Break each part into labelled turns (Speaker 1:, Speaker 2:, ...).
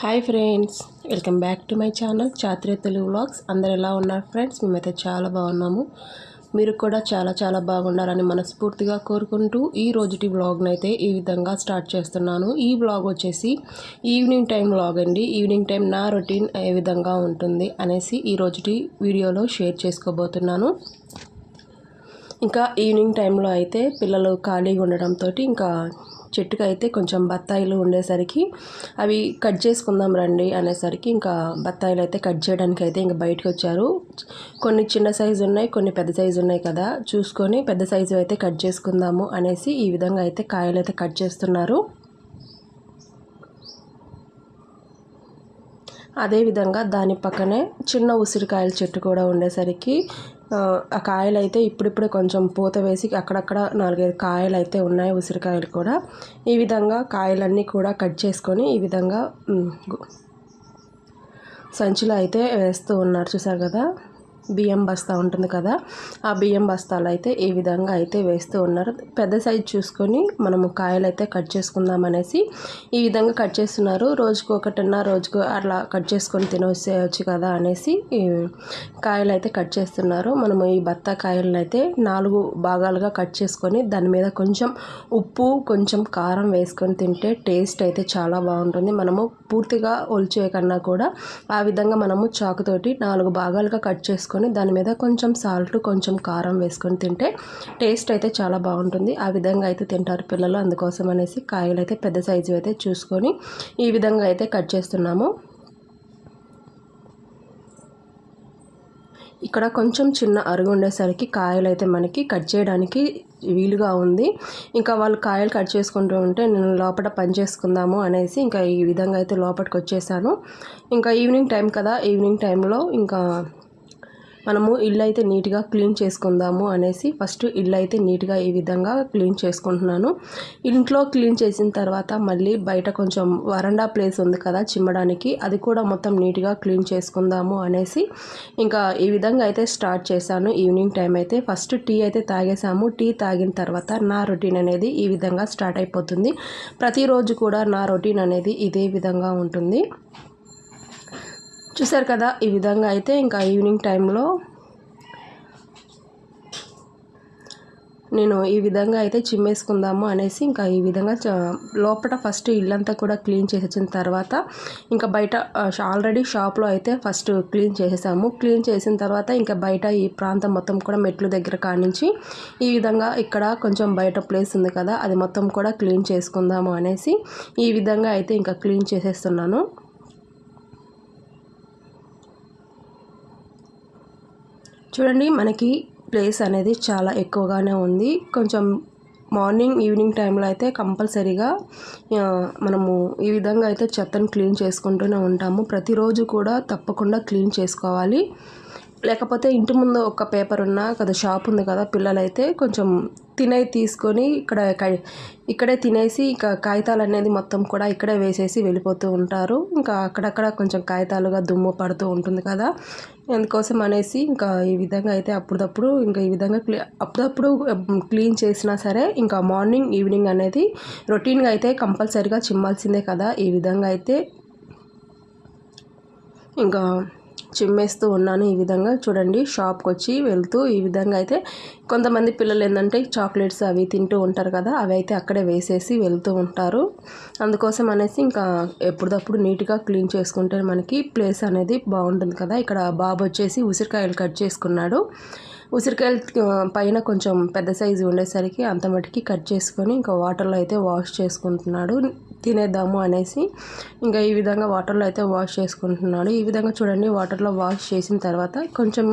Speaker 1: Hi friends welcome back to my channel Chatri Telugu vlogs. అందరు ఎలా ఉన్నారు friends? మేమైతే చాలా బాగున్నాము. మీరు కూడా చాలా చాలా బాగుండాలని మనస్ఫూర్తిగా కోరుకుంటూ ఈ రోజుటి వ్లాగ్ని అయితే ఈ విధంగా స్టార్ట్ చేస్తున్నాను. ఈ వ్లాగ్ వచ్చేసి ఈవినింగ్ టైం వ్లాగ్ అండి. ఈవినింగ్ టైం నా రొటీన్ ఏ విధంగా ఉంటుంది అనేసి ఈ రోజుటి వీడియోలో షేర్ చేసుకోబోతున్నాను. ఇంకా ఈవినింగ్ టైంలో అయితే పిల్లలు ఖాళీగా ఉండడంతో ఇంకా చెట్టుకు అయితే కొంచెం బత్తాయిలు ఉండేసరికి అవి కట్ చేసుకుందాం రండి అనేసరికి ఇంకా బత్తాయిలు అయితే కట్ చేయడానికి అయితే ఇంకా బయటకు వచ్చారు కొన్ని చిన్న సైజు ఉన్నాయి కొన్ని పెద్ద సైజు ఉన్నాయి కదా. చూసుకొని పెద్ద సైజు అయితే కట్ చేసుకుందాము అనేసి ఈ విధంగా అయితే కాయలు అయితే కట్ చేస్తున్నారు. అదేవిధంగా దాని పక్కనే చిన్న ఉసిరికాయల చెట్టు కూడా ఉండేసరికి ఆ కాయలు అయితే ఇప్పుడిప్పుడే కొంచెం పూత వేసి అక్కడక్కడ నాలుగైదు కాయలు అయితే ఉన్నాయి ఉసిరికాయలు కూడా. ఈ విధంగా కాయలన్నీ కూడా కట్ చేసుకొని ఈ విధంగా సంచిలో అయితే వేస్తూ ఉన్నారు. చూసారు కదా? బియ్యం బస్తా ఉంటుంది కదా ఆ బియ్యం బస్తాలు అయితే ఈ విధంగా అయితే వేస్తూ ఉన్నారు పెద్ద సైజు చూసుకొని మనము కాయలు అయితే కట్ చేసుకుందాం అనేసి ఈ విధంగా కట్ చేస్తున్నారు. రోజుకు ఒకటిన్న రోజుకు అట్లా కట్ చేసుకొని తినవచ్చేయచ్చు కదా అనేసి కాయలు అయితే కట్ చేస్తున్నారు. మనము ఈ బత్తా కాయలను అయితే నాలుగు భాగాలుగా కట్ చేసుకొని దాని మీద కొంచెం ఉప్పు కొంచెం కారం వేసుకొని తింటే టేస్ట్ అయితే చాలా బాగుంటుంది. మనము పూర్తిగా ఒలిచే కన్నా కూడా ఆ విధంగా మనము చాకుతోటి నాలుగు భాగాలుగా కట్ చేసుకొని వేసుకొని దాని మీద కొంచెం సాల్ట్ కొంచెం కారం వేసుకొని తింటే టేస్ట్ అయితే చాలా బాగుంటుంది. ఆ విధంగా అయితే తింటారు పిల్లలు. అందుకోసం అనేసి కాయలు అయితే పెద్ద సైజు అయితే చూసుకొని ఈ విధంగా అయితే కట్ చేస్తున్నాము. ఇక్కడ కొంచెం చిన్న అరుగు ఉండేసరికి కాయలు అయితే మనకి కట్ చేయడానికి వీలుగా ఉంది. ఇంకా వాళ్ళు కాయలు కట్ చేసుకుంటూ ఉంటే నేను లోపల పని చేసుకుందాము అనేసి ఇంకా ఈ విధంగా అయితే లోపలికి వచ్చేసాను. ఇంకా ఈవినింగ్ టైం కదా. ఈవినింగ్ టైంలో ఇంకా మనము ఇల్లు అయితే నీట్గా క్లీన్ చేసుకుందాము అనేసి ఫస్ట్ ఇల్లు అయితే నీట్గా ఈ విధంగా క్లీన్ చేసుకుంటున్నాను. ఇంట్లో క్లీన్ చేసిన తర్వాత మళ్ళీ బయట కొంచెం వరండా ప్లేస్ ఉంది కదా చిమ్మడానికి అది కూడా మొత్తం నీట్గా క్లీన్ చేసుకుందాము అనేసి ఇంకా ఈ విధంగా అయితే స్టార్ట్ చేశాను. ఈవినింగ్ టైం అయితే ఫస్ట్ టీ అయితే తాగేసాము టీ తాగిన తర్వాత నా రొటీన్ అనేది ఈ విధంగా స్టార్ట్ అయిపోతుంది. ప్రతిరోజు కూడా నా రొటీన్ అనేది ఇదే విధంగా ఉంటుంది. చూసారు కదా ఈ విధంగా అయితే ఇంకా ఈవినింగ్ టైంలో నేను ఈ విధంగా అయితే చిమ్మేసుకుందాము అనేసి ఇంకా ఈ విధంగా లోపల ఫస్ట్ ఇల్లంతా కూడా క్లీన్ చేసేసిన తర్వాత ఇంకా బయట ఆల్రెడీ షాప్లో అయితే ఫస్ట్ క్లీన్ చేసేసాము. క్లీన్ చేసిన తర్వాత ఇంకా బయట ఈ ప్రాంతం మొత్తం కూడా మెట్లు దగ్గర కానించి ఈ విధంగా ఇక్కడ కొంచెం బయట ప్లేస్ ఉంది కదా అది మొత్తం కూడా క్లీన్ చేసుకుందాము అనేసి ఈ విధంగా అయితే ఇంకా క్లీన్ చేసేస్తున్నాను. చూడండి మనకి ప్లేస్ అనేది చాలా ఎక్కువగానే ఉంది. కొంచెం మార్నింగ్ ఈవినింగ్ టైంలో అయితే కంపల్సరీగా మనము ఈ విధంగా అయితే చెత్తను క్లీన్ చేసుకుంటూనే ఉంటాము. ప్రతిరోజు కూడా తప్పకుండా క్లీన్ చేసుకోవాలి. లేకపోతే ఇంటి ముందు ఒక పేపర్ ఉన్న కదా షాప్ ఉంది కదా పిల్లలైతే కొంచెం తినే తీసుకొని ఇక్కడ ఇక్కడే తినేసి ఇంకా కాగితాలు అనేది మొత్తం కూడా ఇక్కడే వేసేసి వెళ్ళిపోతూ ఉంటారు. ఇంకా అక్కడక్కడ కొంచెం కాగితాలుగా దుమ్ము పడుతూ ఉంటుంది కదా. అందుకోసం అనేసి ఇంకా ఈ విధంగా అయితే అప్పుడప్పుడు ఇంకా ఈ విధంగా క్లీ అప్పుడప్పుడు క్లీన్ చేసినా సరే ఇంకా మార్నింగ్ ఈవినింగ్ అనేది రొటీన్గా అయితే కంపల్సరీగా చిమ్మాల్సిందే కదా. ఈ విధంగా అయితే ఇంకా చిమ్మేస్తూ ఉన్నాను ఈ విధంగా. చూడండి షాప్కి వచ్చి వెళ్తూ ఈ విధంగా అయితే కొంతమంది పిల్లలు ఏంటంటే చాక్లెట్స్ అవి తింటూ ఉంటారు కదా అవి అయితే అక్కడే వేసేసి వెళ్తూ ఉంటారు. అందుకోసం అనేసి ఇంకా ఎప్పుడప్పుడు నీట్గా క్లీన్ చేసుకుంటే మనకి ప్లేస్ అనేది బాగుంటుంది కదా. ఇక్కడ బాబు వచ్చేసి ఉసిరికాయలు కట్ చేసుకున్నాడు. ఉసిరికాయలు పైన కొంచెం పెద్ద సైజు ఉండేసరికి అంత మటుకి కట్ చేసుకొని ఇంకా వాటర్లో అయితే వాష్ చేసుకుంటున్నాడు. తినేద్దాము అనేసి ఇంకా ఈ విధంగా వాటర్లో అయితే వాష్ చేసుకుంటున్నాడు. ఈ విధంగా చూడండి వాటర్లో వాష్ చేసిన తర్వాత కొంచెం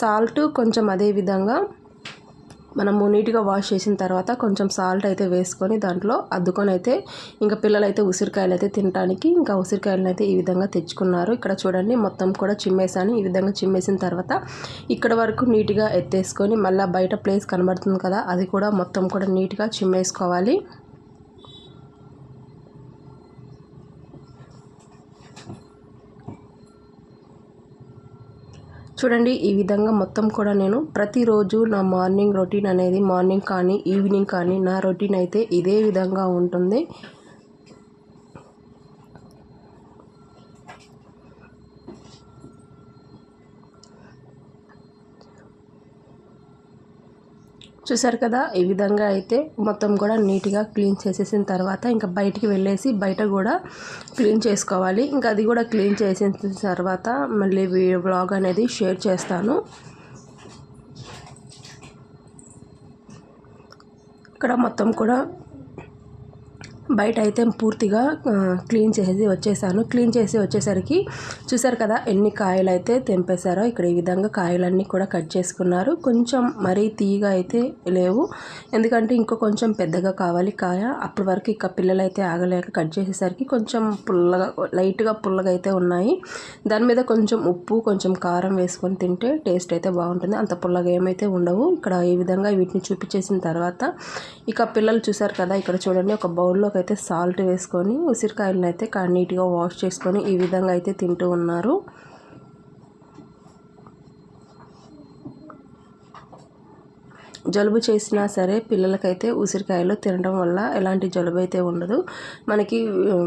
Speaker 1: సాల్ట్ కొంచెం అదే విధంగా మనము నీట్గా వాష్ చేసిన తర్వాత కొంచెం సాల్ట్ అయితే వేసుకొని దాంట్లో అద్దుకొని అయితే ఇంకా పిల్లలైతే ఉసిరికాయలు అయితే తినడానికి ఇంకా ఉసిరికాయలను అయితే ఈ విధంగా తెచ్చుకున్నారు. ఇక్కడ చూడండి మొత్తం కూడా చిమ్మేసాను ఈ విధంగా చిమ్మేసిన తర్వాత ఇక్కడ వరకు నీట్గా ఎత్తేసుకొని మళ్ళీ బయట ప్లేస్ కనబడుతుంది కదా అది కూడా మొత్తం కూడా నీట్గా చిమ్మేసుకోవాలి. చూడండి ఈ విధంగా మొత్తం కూడా నేను ప్రతిరోజు నా మార్నింగ్ రొటీన్ అనేది మార్నింగ్ కానీ ఈవినింగ్ కానీ నా రొటీన్ అయితే ఇదే విధంగా ఉంటుంది. చూసారు కదా? ఈ విధంగా అయితే మొత్తం కూడా నీట్గా క్లీన్ చేసేసిన తర్వాత ఇంకా బయటికి వెళ్ళేసి బయట కూడా క్లీన్ చేసుకోవాలి. ఇంకా అది కూడా క్లీన్ చేసిన తర్వాత మళ్ళీ బ్లాగ్ అనేది షేర్ చేస్తాను. ఇక్కడ మొత్తం కూడా బయట అయితే పూర్తిగా క్లీన్ చేసి వచ్చేసాను. క్లీన్ చేసి వచ్చేసరికి చూసారు కదా ఎన్ని కాయలు అయితే తెంపేశారో ఇక్కడ ఈ విధంగా కాయలన్నీ కూడా కట్ చేసుకున్నారు. కొంచెం మరీ తీయగా అయితే లేవు. ఎందుకంటే ఇంకో కొంచెం పెద్దగా కావాలి కాయ. అప్పటి వరకు ఇక పిల్లలు అయితే ఆగలేక కట్ చేసేసరికి కొంచెం పుల్లగా లైట్గా పుల్లగా అయితే ఉన్నాయి. దాని మీద కొంచెం ఉప్పు కొంచెం కారం వేసుకొని తింటే టేస్ట్ అయితే బాగుంటుంది. అంత పుల్లగా ఏమైతే ఉండవు. ఇక్కడ ఈ విధంగా వీటిని చూపించేసిన తర్వాత ఇక పిల్లలు చూసారు కదా ఇక్కడ చూడండి ఒక బౌల్లో అయితే సాల్ట్ వేసుకొని ఉసిరికాయలను అయితే నీట్గా వాష్ చేసుకొని ఈ విధంగా అయితే తింటూ ఉన్నారు. జలుబు చేసినా సరే పిల్లలకైతే ఉసిరికాయలు తినడం వల్ల ఎలాంటి జలుబు అయితే ఉండదు. మనకి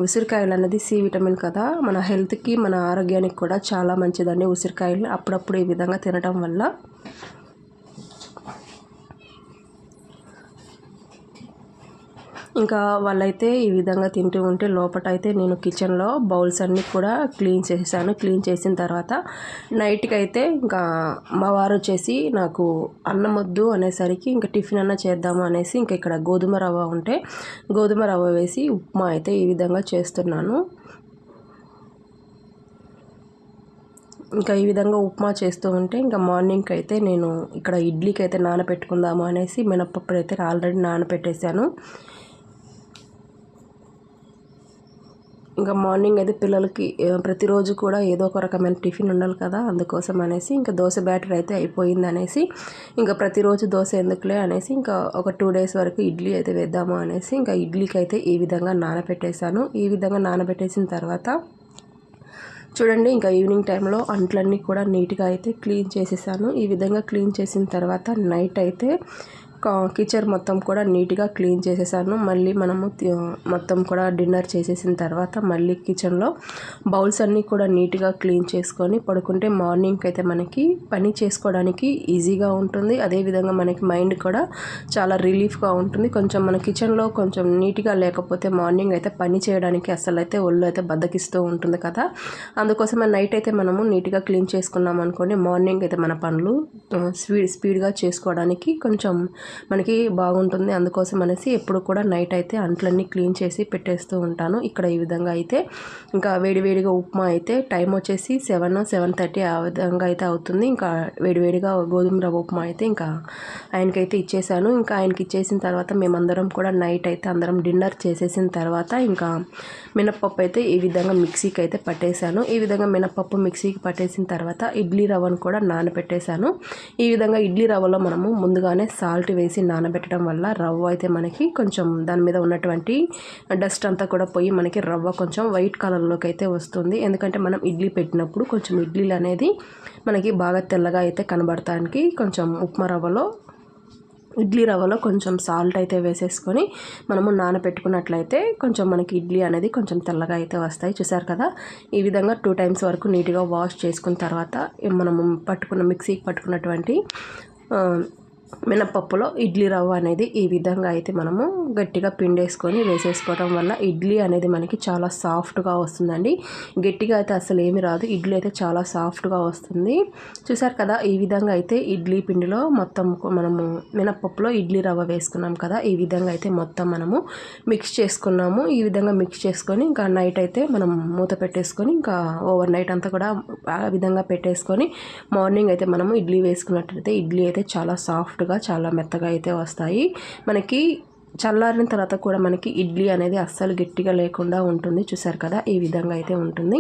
Speaker 1: ఉసిరికాయలు అన్నది సి విటమిన్ కదా. మన హెల్త్కి మన ఆరోగ్యానికి కూడా చాలా మంచిదండి ఉసిరికాయలు అప్పుడప్పుడు ఈ విధంగా తినడం వల్ల. ఇంకా వాళ్ళైతే ఈ విధంగా తింటూ ఉంటే లోపల అయితే నేను కిచెన్లో బౌల్స్ అన్నీ కూడా క్లీన్ చేసేసాను క్లీన్ చేసిన తర్వాత నైట్కి అయితే ఇంకా మా వారు వచ్చేసి నాకు అన్నం వద్దు అనేసరికి ఇంకా టిఫిన్ అన్న చేద్దాము అనేసి ఇంకా ఇక్కడ గోధుమ రవ్వ ఉంటే గోధుమ రవ్వ వేసి ఉప్మా అయితే ఈ విధంగా చేస్తున్నాను. ఇంకా ఈ విధంగా ఉప్మా చేస్తూ ఉంటే ఇంకా మార్నింగ్కి అయితే నేను ఇక్కడ ఇడ్లీకి అయితే నానబెట్టుకుందాము అనేసి మినప్పప్పు అయితే ఆల్రెడీ నానబెట్టేశాను. ఇంకా మార్నింగ్ అయితే పిల్లలకి ప్రతిరోజు కూడా ఏదో ఒక రకమైన టిఫిన్ ఉండాలి కదా అందుకోసం అనేసి ఇంకా దోశ బ్యాటర్ అయితే అయిపోయింది అనేసి ఇంకా ప్రతిరోజు దోశ ఎందుకులే అనేసి ఇంకా ఒక టూ డేస్ వరకు ఇడ్లీ అయితే వేద్దాము అనేసి ఇంకా ఇడ్లీకి అయితే ఈ విధంగా నానబెట్టేశాను. ఈ విధంగా నానబెట్టేసిన తర్వాత చూడండి ఇంకా ఈవినింగ్ టైంలో అంట్లన్నీ కూడా నీట్గా అయితే క్లీన్ చేసేసాను. ఈ విధంగా క్లీన్ చేసిన తర్వాత నైట్ అయితే కిచెన్ మొత్తం కూడా నీట్గా క్లీన్ చేసేసాను. మళ్ళీ మనము మొత్తం కూడా డిన్నర్ చేసేసిన తర్వాత మళ్ళీ కిచెన్లో బౌల్స్ అన్నీ కూడా నీట్గా క్లీన్ చేసుకొని పడుకుంటే మార్నింగ్కి అయితే మనకి పని చేసుకోవడానికి ఈజీగా ఉంటుంది. అదేవిధంగా మనకి మైండ్ కూడా చాలా రిలీఫ్గా ఉంటుంది. కొంచెం మన కిచెన్లో కొంచెం నీట్గా లేకపోతే మార్నింగ్ అయితే పని చేయడానికి అసలు అయితే ఒళ్ళు అయితే బద్దకిస్తూ ఉంటుంది కదా. అందుకోసమే నైట్ అయితే మనము నీట్గా క్లీన్ చేసుకున్నాం అనుకోండి మార్నింగ్ అయితే మన పనులు స్పీడ్ స్పీడ్గా చేసుకోవడానికి కొంచెం మనకి బాగుంటుంది. అందుకోసం అనేసి ఎప్పుడు కూడా నైట్ అయితే అంట్లన్నీ క్లీన్ చేసి పెట్టేస్తూ ఉంటాను. ఇక్కడ ఈ విధంగా అయితే ఇంకా వేడివేడిగా ఉప్మా అయితే టైం వచ్చేసి సెవెన్ సెవెన్ థర్టీ ఆ విధంగా అయితే అవుతుంది. ఇంకా వేడివేడిగా గోధుమ రవ్వ ఉప్మా అయితే ఇంకా ఆయనకైతే ఇచ్చేసాను. ఇంకా ఆయనకి ఇచ్చేసిన తర్వాత మేమందరం కూడా నైట్ అయితే అందరం డిన్నర్ చేసేసిన తర్వాత ఇంకా మినప్పప్పు అయితే ఈ విధంగా మిక్సీకి అయితే పట్టేశాను ఈ విధంగా మినప్పప్పు మిక్సీకి పట్టేసిన తర్వాత ఇడ్లీ రవ్వను కూడా నానబెట్టేశాను ఈ విధంగా ఇడ్లీ రవ్వలో మనము ముందుగానే సాల్ట్ వేసి నానబెట్టడం వల్ల రవ్వ అయితే మనకి కొంచెం దాని మీద ఉన్నటువంటి డస్ట్ అంతా కూడా పోయి మనకి రవ్వ కొంచెం వైట్ కలర్లోకి అయితే వస్తుంది. ఎందుకంటే మనం ఇడ్లీ పెట్టినప్పుడు కొంచెం ఇడ్లీలు అనేది మనకి బాగా తెల్లగా అయితే కనబడటానికి కొంచెం ఉప్మా రవ్వలో ఇడ్లీ రవ్వలో కొంచెం సాల్ట్ అయితే వేసేసుకొని మనము నానబెట్టుకున్నట్లయితే కొంచెం మనకి ఇడ్లీ అనేది కొంచెం తెల్లగా అయితే వస్తాయి. చూసారు కదా? ఈ విధంగా టూ టైమ్స్ వరకు నీట్గా వాష్ చేసుకున్న తర్వాత మనము పట్టుకున్న మిక్సీకి పట్టుకున్నటువంటి మినపప్పులో ఇడ్లీ రవ్వ అనేది ఈ విధంగా అయితే మనము గట్టిగా పిండేసుకొని వేసేసుకోవడం వల్ల ఇడ్లీ అనేది మనకి చాలా సాఫ్ట్గా వస్తుందండి. గట్టిగా అయితే అసలు ఏమి రాదు. ఇడ్లీ అయితే చాలా సాఫ్ట్గా వస్తుంది. చూసారు కదా ఈ విధంగా అయితే ఇడ్లీ పిండిలో మొత్తం మనము మినపప్పులో ఇడ్లీ రవ్వ వేసుకున్నాం కదా ఈ విధంగా అయితే మొత్తం మనము మిక్స్ చేసుకున్నాము. ఈ విధంగా మిక్స్ చేసుకొని ఇంకా నైట్ అయితే మనం మూత పెట్టేసుకొని ఇంకా ఓవర్ నైట్ అంతా కూడా ఆ విధంగా పెట్టేసుకొని మార్నింగ్ అయితే మనము ఇడ్లీ వేసుకున్నట్లయితే ఇడ్లీ అయితే చాలా సాఫ్ట్ సాఫ్ట్గా చాలా మెత్తగా అయితే వస్తాయి. మనకి చల్లారిన తర్వాత కూడా మనకి ఇడ్లీ అనేది అస్సలు గట్టిగా లేకుండా ఉంటుంది. చూసారు కదా ఈ విధంగా అయితే ఉంటుంది.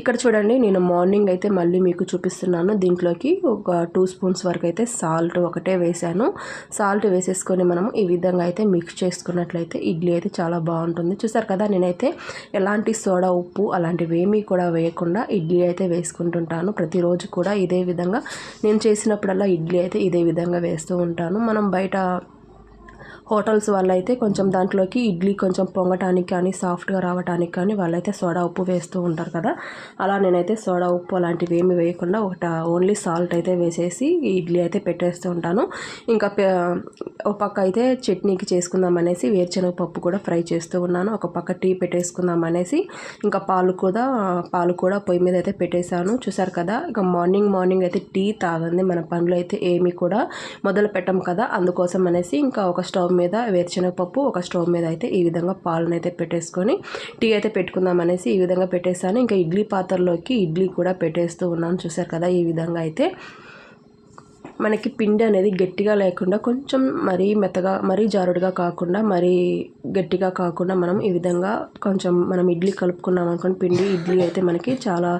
Speaker 1: ఇక్కడ చూడండి నేను మార్నింగ్ అయితే మళ్ళీ మీకు చూపిస్తున్నాను. దీంట్లోకి ఒక టూ స్పూన్స్ వరకు అయితే సాల్ట్ ఒకటే వేసాను సాల్ట్ వేసేసుకొని మనం ఈ విధంగా అయితే మిక్స్ చేసుకున్నట్లయితే ఇడ్లీ అయితే చాలా బాగుంటుంది. చూసారు కదా నేనైతే ఎలాంటి సోడా ఉప్పు అలాంటివి ఏమీ కూడా వేయకుండా ఇడ్లీ అయితే వేసుకుంటుంటాను. ప్రతిరోజు కూడా ఇదే విధంగా నేను చేసినప్పుడల్లా ఇడ్లీ అయితే ఇదే విధంగా వేస్తూ ఉంటాను. మనం బయట హోటల్స్ వాళ్ళైతే కొంచెం దాంట్లోకి ఇడ్లీ కొంచెం పొంగటానికి కానీ సాఫ్ట్గా రావడానికి కానీ వాళ్ళైతే సోడా ఉప్పు వేస్తూ ఉంటారు కదా. అలా నేనైతే సోడా ఉప్పు అలాంటివి ఏమి వేయకుండా ఒకట ఓన్లీ సాల్ట్ అయితే వేసేసి ఇడ్లీ అయితే పెట్టేస్తూ ఉంటాను. ఇంకా ఒక పక్క అయితే చట్నీకి చేసుకుందాం అనేసి వేరుశనగ పప్పు కూడా ఫ్రై చేస్తూ ఉన్నాను. ఒక పక్క టీ పెట్టేసుకుందాం అనేసి ఇంకా పాలు కూడా పాలు కూడా పొయ్యి మీద అయితే పెట్టేశాను. చూసారు కదా ఇక మార్నింగ్ మార్నింగ్ అయితే టీ తాగంది. మన పనులు అయితే ఏమి కూడా మొదలు పెట్టం కదా. అందుకోసం అనేసి ఇంకా ఒక స్టవ్ మీద వేరుశనగపప్పు ఒక స్టవ్ మీద అయితే ఈ విధంగా పాలను అయితే పెట్టేసుకొని టీ అయితే పెట్టుకుందాం అనేసి ఈ విధంగా పెట్టేసాను ఇంకా ఇడ్లీ పాత్రలోకి ఇడ్లీ కూడా పెట్టేస్తూ ఉన్నాను. చూసారు కదా ఈ విధంగా అయితే మనకి పిండి అనేది గట్టిగా లేకుండా కొంచెం మరీ మెత్తగా మరీ జారుడుగా కాకుండా మరీ గట్టిగా కాకుండా మనం ఈ విధంగా కొంచెం మనం ఇడ్లీ కలుపుకున్నాం అనుకోండి పిండి ఇడ్లీ అయితే మనకి చాలా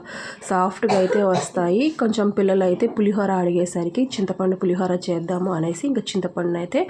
Speaker 1: సాఫ్ట్గా అయితే వస్తాయి. కొంచెం పిల్లలు అయితే పులిహోర అడిగేసరికి చింతపండు పులిహోర చేద్దాము అనేసి ఇంకా చింతపండును అయితే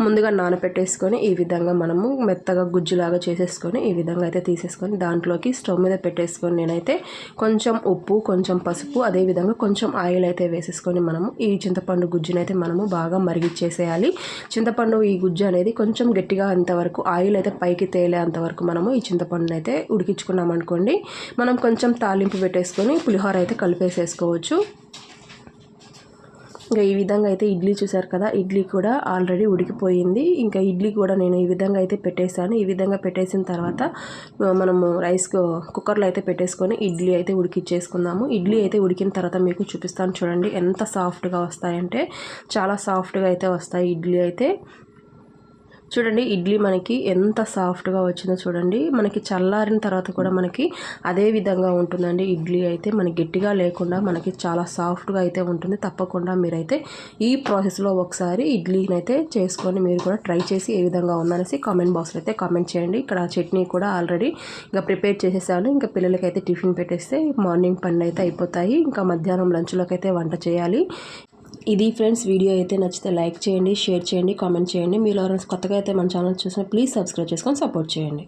Speaker 1: ముందుగా నానబెట్టేసుకొని ఈ విధంగా మనము మెత్తగా గుజ్జులాగా చేసేసుకొని ఈ విధంగా అయితే తీసేసుకొని దాంట్లోకి స్టవ్ మీద పెట్టేసుకొని నేనైతే కొంచెం ఉప్పు కొంచెం పసుపు అదేవిధంగా కొంచెం ఆయిల్ అయితే వేసేసుకొని మనము ఈ చింత చింతపండు గుజ్జునైతే మనము బాగా మరిగిచ్చేసేయాలి. చింతపండు ఈ గుజ్జు అనేది కొంచెం గట్టిగా అంతవరకు ఆయిల్ అయితే పైకి తేలే అంతవరకు మనము ఈ చింతపండుని అయితే ఉడికించుకున్నాం అనుకోండి మనం కొంచెం తాలింపు పెట్టేసుకొని పులిహోర అయితే కలిపేసేసుకోవచ్చు. ఇంకా ఈ విధంగా అయితే ఇడ్లీ చూసారు కదా ఇడ్లీ కూడా ఆల్రెడీ ఉడికిపోయింది. ఇంకా ఇడ్లీ కూడా నేను ఈ విధంగా అయితే పెట్టేశాను. ఈ విధంగా పెట్టేసిన తర్వాత మనము రైస్ కుక్కర్లో అయితే పెట్టేసుకొని ఇడ్లీ అయితే ఉడికిచ్చేసుకుందాము. ఇడ్లీ అయితే ఉడికిన తర్వాత మీకు చూపిస్తాను చూడండి ఎంత సాఫ్ట్గా వస్తాయంటే చాలా సాఫ్ట్గా అయితే వస్తాయి ఇడ్లీ అయితే. చూడండి ఇడ్లీ మనకి ఎంత సాఫ్ట్గా వచ్చిందో చూడండి. మనకి చల్లారిన తర్వాత కూడా మనకి అదే విధంగా ఉంటుందండి. ఇడ్లీ అయితే మనకి గట్టిగా లేకుండా మనకి చాలా సాఫ్ట్గా అయితే ఉంటుంది. తప్పకుండా మీరైతే ఈ ప్రాసెస్లో ఒకసారి ఇడ్లీని అయితే చేసుకొని మీరు కూడా ట్రై చేసి ఏ విధంగా ఉందనేసి కామెంట్ బాక్స్లో అయితే కామెంట్ చేయండి. ఇక్కడ చట్నీ కూడా ఆల్రెడీ ఇంకా ప్రిపేర్ చేసేసాను. ఇంకా పిల్లలకి అయితే టిఫిన్ పెట్టేస్తే మార్నింగ్ పనులు అయితే అయిపోతాయి. ఇంకా మధ్యాహ్నం లంచ్లోకి అయితే వంట చేయాలి. ఇది ఫ్రెండ్స్ వీడియో అయితే నచ్చితే లైక్ చేయండి షేర్ చేయండి కామెంట్ చేయండి. మీరు ఎవరైనా కొత్తగా అయితే మన ఛానల్ చూసినా ప్లీజ్ సబ్స్క్రైబ్ చేసుకొని సపోర్ట్ చేయండి.